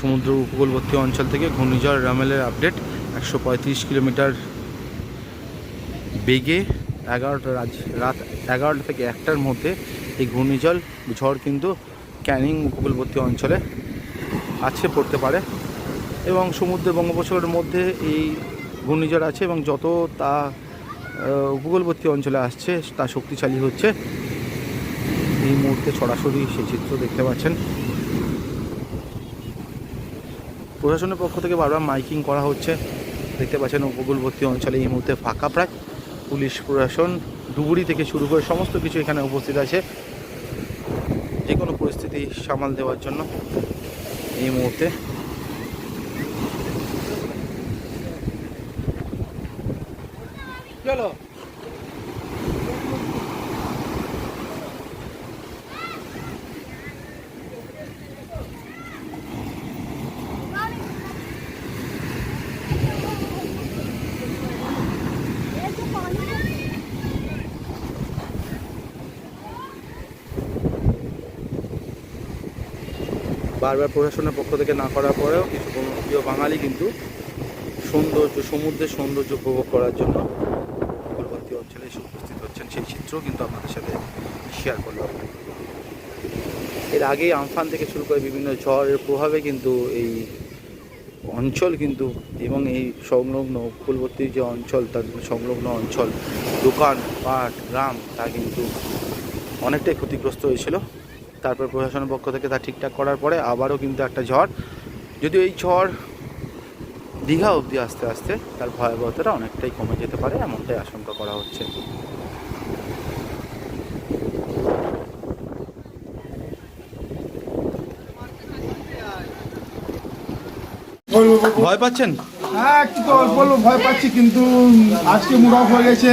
সমুদ্র উপকূলবর্তী অঞ্চল থেকে ঘূর্ণিঝড় রামেলের আপডেট একশো পঁয়ত্রিশ কিলোমিটার বেগে এগারোটা রাত রাত এগারোটা থেকে একটার মধ্যে এই ঘূর্ণিঝড় ঝড় কিন্তু ক্যানিং উপকূলবর্তী অঞ্চলে আছে, পড়তে পারে। এবং সমুদ্র বঙ্গোপসাগরের মধ্যে এই ঘূর্ণিঝড় আছে এবং যত তা উপকূলবর্তী অঞ্চলে আসছে, তা শক্তিশালী হচ্ছে। এই মুহূর্তে সরাসরি সেই চিত্র দেখতে পাচ্ছেন। প্রশাসনের পক্ষ থেকে বারবার মাইকিং করা হচ্ছে। দেখতে পাচ্ছেন উপকূলবর্তী অঞ্চলে এই মুহূর্তে ফাঁকা প্রায়। পুলিশ প্রশাসন ডুবুরি থেকে শুরু করে সমস্ত কিছু এখানে উপস্থিত আছে। যে কোনো পরিস্থিতি সামাল দেওয়ার জন্য এই মুহূর্তে। বারবার প্রশাসনের পক্ষ থেকে না করার পরেও কিছু প্রিয় বাঙালি কিন্তু সৌন্দর্য, সমুদ্রের সৌন্দর্য উপভোগ করার জন্য উপকূলবর্তী অঞ্চলে এসে উপস্থিত হচ্ছেন। সেই চিত্র কিন্তু আপনাদের সাথে শেয়ার করলাম। এর আগেই আমফান থেকে শুরু করে বিভিন্ন ঝড়ের প্রভাবে কিন্তু এই অঞ্চল কিন্তু এবং এই সংলগ্ন উপকূলবর্তী যে অঞ্চল, তার সংলগ্ন অঞ্চল, দোকান, পাট, গ্রাম, তা কিন্তু অনেকটাই ক্ষতিগ্রস্ত হয়েছিল। তারপর প্রশাসনের পক্ষ থেকে তা ঠিকঠাক করার পরে আবারও কিন্তু একটা ঝড়। যদিও এই ঝড় দীঘা অবধি আস্তে আস্তে তার ভয়াবহতাটা অনেকটাই কমে যেতে পারে, এমনটাই আশঙ্কা করা হচ্ছে। ভয় পাচ্ছেন? হ্যাঁ তো বলব ভয় পাচ্ছি কিন্তু আজকে মুড অফ হয়ে গেছে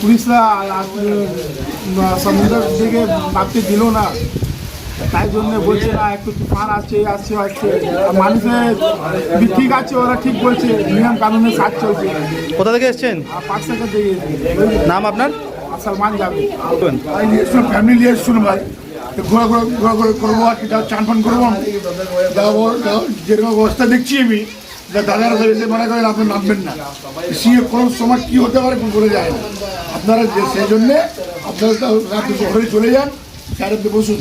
পুলিশরা সমুদ্রের দিকে নামতে দিল না তাই জন্য বলছে না একটু তুফান আসছে আসছে আসছে আর মানুষের ঠিক আছে ওরা ঠিক বলছে নিয়ম চলছে কোথা থেকে এসছেন নাম আপনার সালমান যাবে ফ্যামিলি নিয়ে এসছিল ভাই ঘোরা ঘোরা ঘোরা ঘোরা করব আর কি চান ফান করব যাও যেরকম অবস্থা দেখছি আমি দাদারা এসে মনে করেন আপনি নামবেন না। সিয়ে কোনো সময় কী হতে পারে কোন করে যায় না। আপনারা সেই জন্যে আপনারা তো রাত্রে ঘরে চলে যান চারিতে বসুন।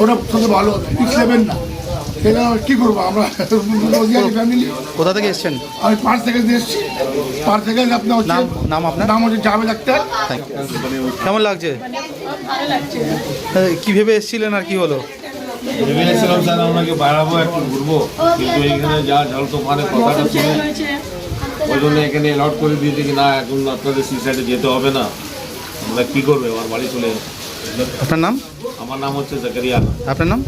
ওটা সবচেয়ে ভালো হবে রিক্স নেবেন না। সেটা কী করব? আমরা ফ্যামিলি কোথা থেকে এসছেন? আমি পাঁচ থেকে এসেছি। পাঁচ থেকে আপনার নাম নাম আপনার? নাম হচ্ছে জাভেদ আক্তার কেমন লাগছে। কি ভেবে এসেছিলেন আর কি হলো? ভেবেছিলাম স্যার আপনাকে বাড়াবো একটু ঘুরবো। কিন্তু এইখানে যা জল মানে কথাটা শুনে ওই জন্য এখানে অ্যালাউট করে দিয়েছে কি না এখন আপনাদের সি সাইডে যেতে হবে না। আমরা কী করবে? আমার বাড়ি চলে আপনার নাম? আমার নাম হচ্ছে জাকারিয়া আপনার নাম.